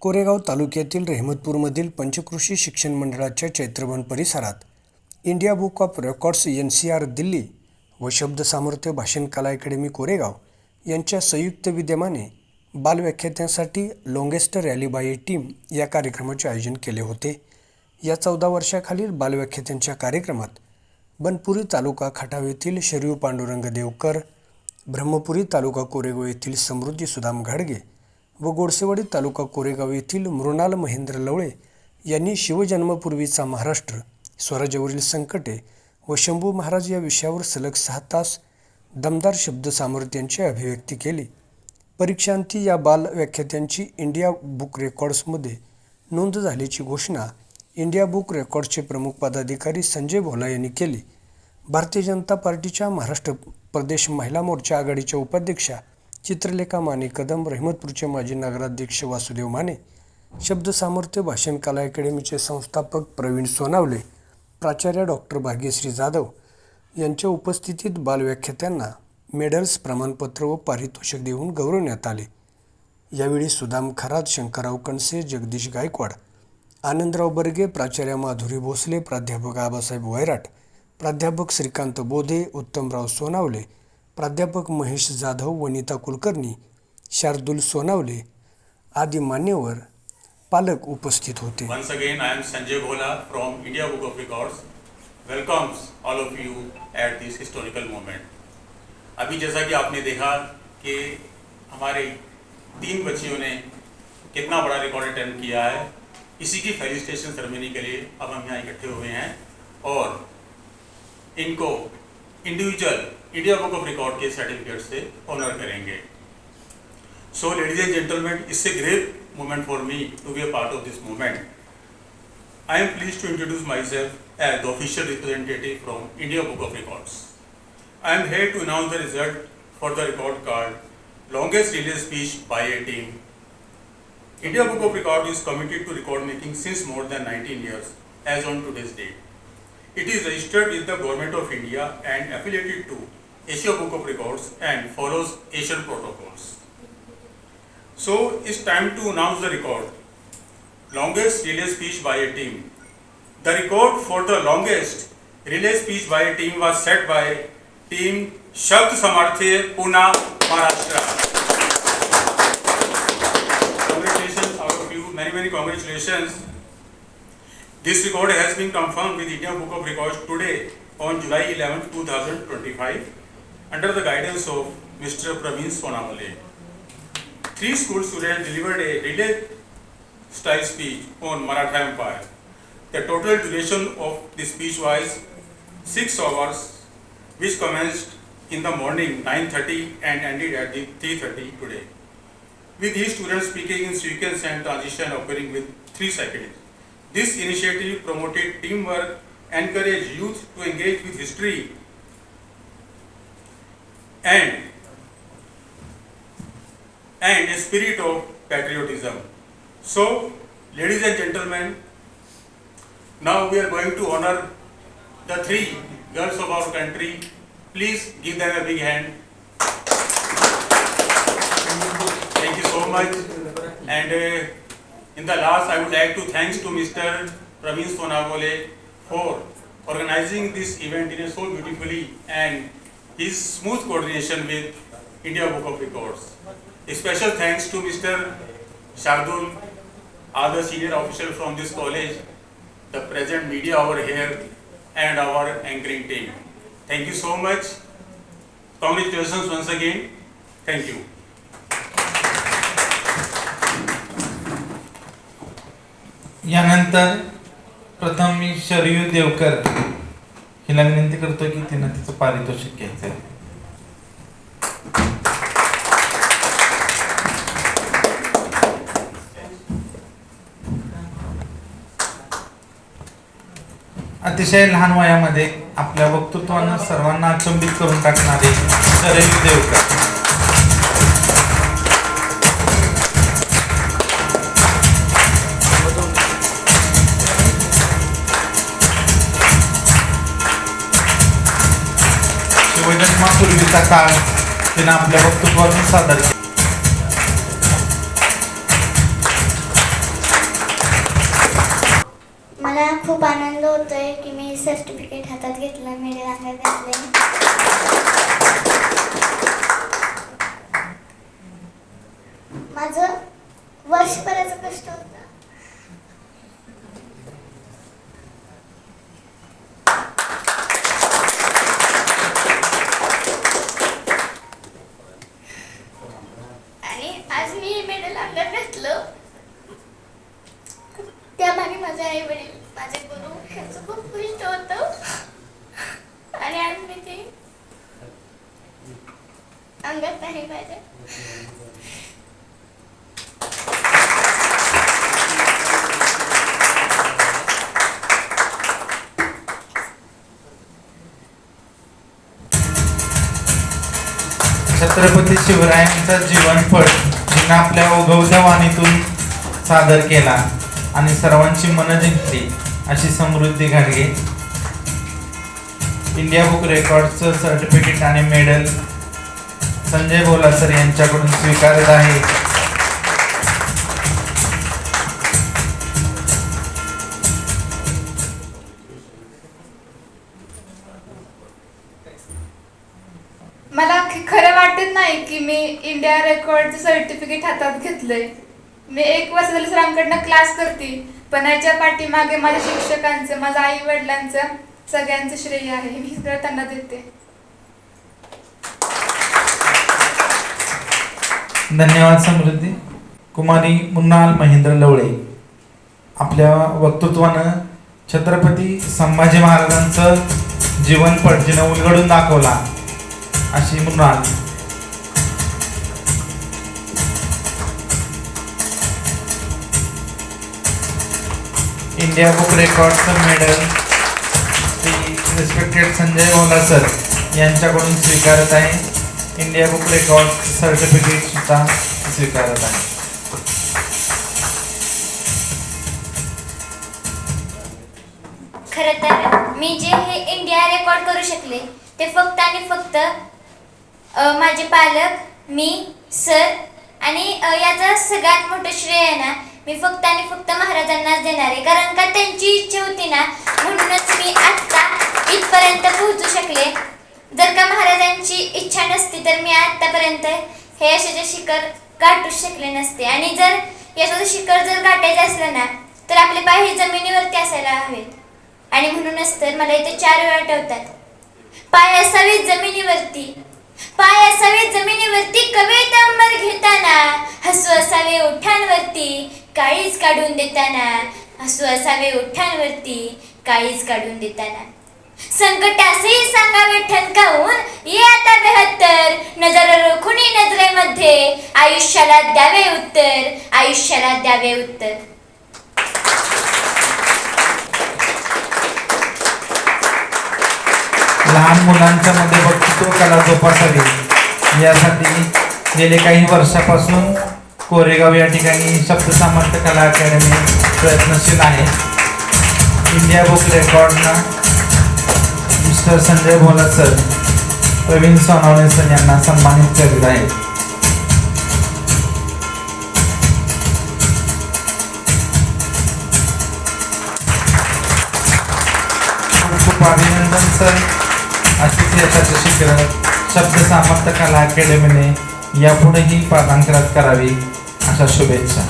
कोरेगाव तालुक्यातील रेहमतपूरमधील पंचकृषी शिक्षण मंडळाच्या चैत्रभवन परिसरात India book of records N C R Delhi व शब्द सामर्थ्य भाषण कला अकॅडमी कोरेगाव यांच्या संयुक्त विद्यमाने बालव्याख्यात्यांसाठी longest rally by a team या कार्यक्रमाचे आयोजन केले होते. या चौदा वर्षाखालील बालव्याख्यात्यांच्या कार्यक्रमात बनपुरी तालुका खटाव येथील शरीव पांडुरंग देवकर ब्रह्मपुरी तालुका कोरेगाव येथील समृद्धी सुदाम घाडगे व गोडसेवाडी तालुका कोरेगाव येथील मृणाल महेंद्र लवळे यांनी शिवजन्मपूर्वीचा महाराष्ट्र स्वराज्यावरील संकटे व शंभू महाराज या विषयावर सलग सहा तास दमदार शब्द सामर्थ्यांची अभिव्यक्ती केली. परीक्षांती या बाल व्याख्यात्यांची इंडिया बुक रेकॉर्ड्समध्ये नोंद झाल्याची घोषणा इंडिया बुक रेकॉर्डचे प्रमुख पदाधिकारी संजय भोला यांनी केली. भारतीय जनता पार्टीच्या महाराष्ट्र प्रदेश महिला मोर्चा आघाडीच्या उपाध्यक्षा चित्रलेखा माने कदम रहमतपूरचे माजी नगराध्यक्ष वासुदेव माने शब्द सामर्थ्य भाषण कला अकॅडमीचे संस्थापक प्रवीण सोनावले प्राचार्य डॉक्टर भाग्यश्री जाधव यांच्या उपस्थितीत बालव्याख्यात्यांना मेडल्स प्रमाणपत्र व पारितोषिक देऊन गौरवण्यात आले. यावेळी सुदाम खरात शंकरराव कणसे जगदीश गायकवाड आनंदराव बर्गे प्राचार्य माधुरी भोसले प्राध्यापक आबासाहेब वैराट प्राध्यापक श्रीकांत बोधे उत्तमराव सोनावले प्राध्यापक महेश जाधव वनिता कुलकर्णी शार्दुल सोनावले आदी मान्यवर पालक उपस्थित होते. Once again I am Sanjay Bhola from India book of records welcomes all of you at this historical moment अभी जैसा कि आपने देखा कि हमारे तीन बच्चियों ने कितना बड़ा रिकॉर्ड अटेम्प्ट किया है। इसी की फेलिस्टेशन सेरेमनी के लिए अब हम यहाँ इकट्ठे हुए हैं और इनको individual India book of record K certificate से ऑनर करेंगे So, ladies and gentlemen, it's a great moment for me to be a part of this movement. I am pleased to introduce myself as the official representative from India Book of Records. I am here to announce the result for the record card longest relay speech by a team. India Book of record is committed to record making since more than 19 years as on today's date. It is registered with the Government of India and affiliated to Asia Book of Records and follows Asian protocols. So it's time to announce the record. Longest relay speech by a team. The record for the longest relay speech by a team was set by team Shabd Samarthya Pune, Maharashtra. Congratulations all of you, many many congratulations. This record has been confirmed with India Book of Records today on July 11, 2025 under the guidance of Mr. Praveen Sonamale. Three school students delivered a relay style speech on Maratha Empire. The total duration of the speech was 6 hours, which commenced in the morning 9.30 and ended at the 3.30 today. With these students speaking in sequence and transition occurring with 3 seconds. This initiative promoted teamwork, encouraged youth to engage with history and and a spirit of patriotism. So, ladies and gentlemen, now we are going to honor the three girls of our country. Please give them a big hand. Thank you so much. And uh, in the last, I would like to thanks to Mr. Praveen Sonagole for organizing this event in a so beautifully and his smooth coordination with India Book of Records. A special thanks to Mr. Shardul, other senior official from this college, the present media over here, and our anchoring team. Thank you so much. Congratulations once again. Thank you. यानंतर प्रथम मी शरयू देवकर हिला विनंती करतो की तिनं तिचं पारितोषिक घ्यायचं आहे. अतिशय लहान वयामध्ये आपल्या वक्तृत्वानं सर्वांना अचंबित करून टाकणारे शरयू देवकर. जन्मापूर्वीचा काळ तिने आपल्या वक्तृत्वातून सादर केला. मला खूप आनंद होतोय की मी सर्टिफिकेट हातात घेतलं मेडल अंगात घातले माझं वर्षभराचा कष्ट होता. अंगात पाणी पाहिजे. छत्रपती शिवरायांचा जीवनपट जिनं आपल्या उगवत्या वाणीतून सादर केला आणि सर्वांची मनं जिंकली अशी समृद्धी घाडगे इंडिया बुक रेकॉर्डचं सर्टिफिकेट आणि मेडल संजय बोलासर यांच्याकडून स्वीकारत आहे. मला खरं वाटत नाही की मी इंडिया रेकॉर्डचं सर्टिफिकेट हातात घेतलंय. मी एक वर्ष झालं सरांकडनं क्लास करते. पण याच्या पाठीमागे माझ्या शिक्षकांचं माझ्या आई वडिलांचं सगळ्यांचं श्रेय आहे मी सगळं त्यांना देते. धन्यवाद समृद्धी. कुमारी मुन्नाल महेंद्र लवळे. आपल्या वक्तृत्वानं छत्रपती संभाजी महाराजांचं जीवनपट जिनं उलगडून दाखवला अशी मुन्नाल. India book रेकॉर्डचं medal respected Sanjay Bhola sir यांच्याकडून स्वीकारत आहे. इंडिया बुक रेकॉर्ड सर्टिफिकेट सुद्धा स्वीकारत आहे. खरं तर मी जे हे इंडिया रेकॉर्ड करू शकले ते फक्त आणि फक्त माझे पालक मी सर आणि याचा याचं सगळ्यात मोठं श्रेय आहे ना मी फक्त आणि फक्त महाराजांनाच देणार आहे. कारण का त्यांची इच्छा होती ना म्हणूनच मी आत्ता इथपर्यंत पोहोचू शकले. जर का महाराजांची इच्छा नसती तर मी आत्तापर्यंत हे यशाचे शिखर गाठूच शकले नसते. आणि जर यशाचं शिखर जर गाठायचं असलं ना तर आपले पाय हे जमिनीवरती असायला हवेत आणि म्हणूनच तर मला इथे चार वेळा आठवतात. पाय असावेत जमिनीवरती. पाय असावे जमिनीवरती कविता अंबर घेताना? हसू असावे ओठांवरती काळीच काढून देताना? हसू असावे ओठांवरती काळीच काढून देताना? संकट सांगा सांगावे काऊन ये आता बेहत्तर. नजर रोखुनी नजरेमध्ये. आयुष्याला द्यावे उत्तर. आयुष्याला द्यावे उत्तर. लहान मुलांच्या मध्ये वक्तृत्व कला जोपासावी यासाठी गेले काही वर्षापासून कोरेगाव या ठिकाणी शब्द कला अकॅडमी प्रयत्नशील आहे. India book रेकॉर्डनं sir Sanjay Bhola sir. Pravin Sonawane sir यांना सन्मानित करीत आहे. खूप अभिनंदन सर. अशीच यशाचे शिखर शब्द सामर्थ्य कला अकॅडमीने यापुढेही पादांकरात करावी अशा शुभेच्छा.